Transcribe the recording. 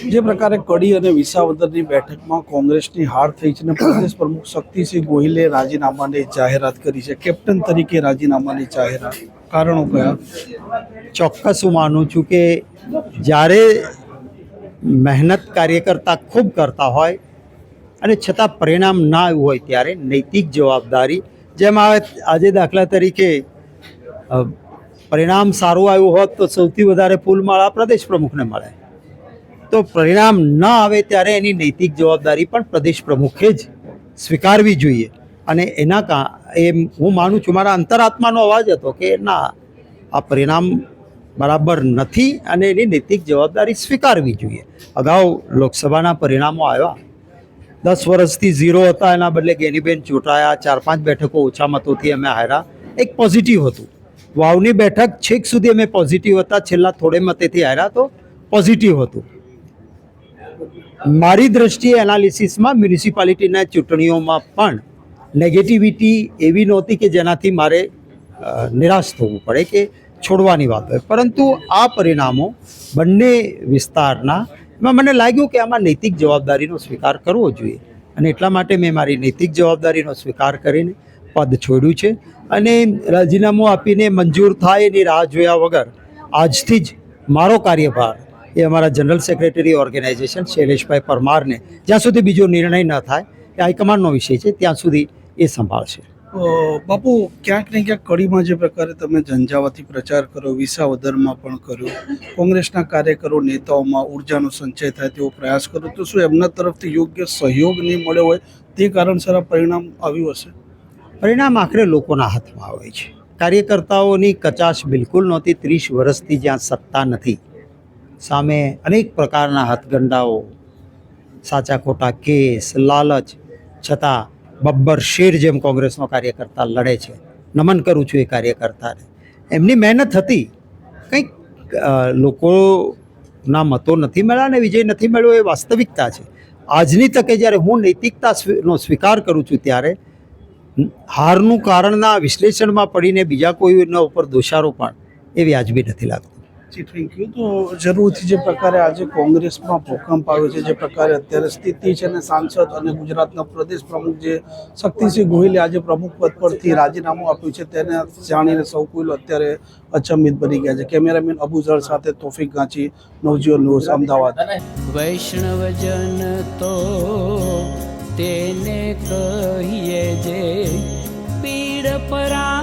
જે પ્રકારે કડી અને વિસાવદરની બેઠકમાં કોંગ્રેસની હાર થઈ છે અને પ્રદેશ પ્રમુખ શક્તિસિંહ ગોહિલે રાજીનામાની જાહેરાત કરી છે. કેપ્ટન તરીકે રાજીનામાની જાહેરાત કારણો કયા? ચોક્કસ હું માનું છું કે જ્યારે મહેનત કાર્યકર્તા ખૂબ કરતા હોય અને છતાં પરિણામ ના આવ્યું હોય ત્યારે નૈતિક જવાબદારી, જેમ આવે આજે દાખલા તરીકે પરિણામ સારું આવ્યું હોત તો સૌથી વધારે ફૂલમાળા પ્રદેશ પ્રમુખને મળે. તો પરિણામ ન આવે ત્યારે એની નૈતિક જવાબદારી પણ પ્રદેશ પ્રમુખે જ સ્વીકારવી જોઈએ. અને એના કા, એ હું માનું છું, મારા અંતરાત્માનો અવાજ હતો કે ના, આ પરિણામ બરાબર નથી અને એની નૈતિક જવાબદારી સ્વીકારવી જોઈએ. અગાઉ લોકસભાના પરિણામો આવ્યા. દસ વર્ષથી ઝીરો હતા, એના બદલે ગેનીબેન ચૂંટાયા, ચાર પાંચ બેઠકો ઓછા મતોથી અમે હાર્યા. એક પોઝિટિવ હતું. વાવની બેઠક છેક સુધી અમે પોઝિટિવ હતા, છેલ્લા થોડે મતેથી હાર્યા તો પોઝિટિવ હતું. મારી દ્રષ્ટિએ એનાલિસિસમાં મ્યુનિસિપાલિટીના ચૂંટણીઓમાં પણ નેગેટિવિટી એવી નહોતી કે જેનાથી મારે નિરાશ થવું પડે કે છોડવાની વાત હોય. પરંતુ આ પરિણામો બંને વિસ્તારના, એમાં મને લાગ્યું કે આમાં નૈતિક જવાબદારીનો સ્વીકાર કરવો જોઈએ. અને એટલા માટે મેં મારી નૈતિક જવાબદારીનો સ્વીકાર કરીને પદ છોડ્યું છે. અને રાજીનામું આપીને મંજૂર થાય એની રાહ જોયા વગર આજથી જ મારો કાર્યભાર એ અમારા જનરલ સેક્રેટરી ઓર્ગેનાઇઝેશન શૈલેષભાઈ પરમારને. જ્યાં સુધી બીજો નિર્ણય ન થાય એ હાઈકમાન્ડનો વિષય છે ત્યાં સુધી એ સંભાળશે. બાપુ ક્યાંક ને ક્યાંક કડીમાં જે પ્રકારે તમે ઝંઝાવાથી પ્રચાર કર્યો વિસાવદરમાં પણ કર્યો કોંગ્રેસના કાર્યકરો નેતાઓમાં ઉર્જાનો સંચય થાય તેવો પ્રયાસ કર્યો તો શું એમના તરફથી યોગ્ય સહયોગ નહીં મળ્યો હોય તે કારણસર પરિણામ આવ્યું હશે? પરિણામ આખરે લોકોના હાથમાં હોય છે. કાર્યકર્તાઓની કચાશ બિલકુલ નહોતી ત્રીસ વર્ષથી જ્યાં સત્તા નથી સામે અનેક પ્રકારના હાથગંડાઓ, સાચા ખોટા કેસ, લાલચ, છતાં બબ્બર શેર જેમ કોંગ્રેસનો કાર્યકર્તા લડે છે. નમન કરું છું એ કાર્યકર્તાને. એમની મહેનત હતી. કંઈક લોકોના મતો નથી મળ્યા અને વિજય નથી મળ્યો એ વાસ્તવિકતા છે. આજની તકે જ્યારે હું નૈતિકતાનો સ્વીકાર કરું છું ત્યારે હારનું કારણના વિશ્લેષણમાં પડીને બીજા કોઈના ઉપર દોષારોપણ એ વ્યાજબી નથી લાગતું. જી થેન્ક યુ તો જરૂરથી જે પ્રકારે આજે કોંગ્રેસમાં ભૂકંપ આવ્યો છે, જે પ્રકારે અત્યારે સ્થિતિ છે અને સાંસદ અને ગુજરાતના પ્રદેશ પ્રમુખ જે શક્તિસિંહ ગોહિલે આજે પ્રમુખ પદ પરથી રાજીનામું આપ્યું છે, તેને જાણીને સૌ કોઈ અત્યારે અચંબિત બની ગયા છે. કેમેરામેન અબુઝર સાથે તોફિક ગાંચી, નવજીવન ન્યૂઝ, અમદાવાદ. વૈષ્ણવજન તો તેને કહીએ જે પીડ પરાઈ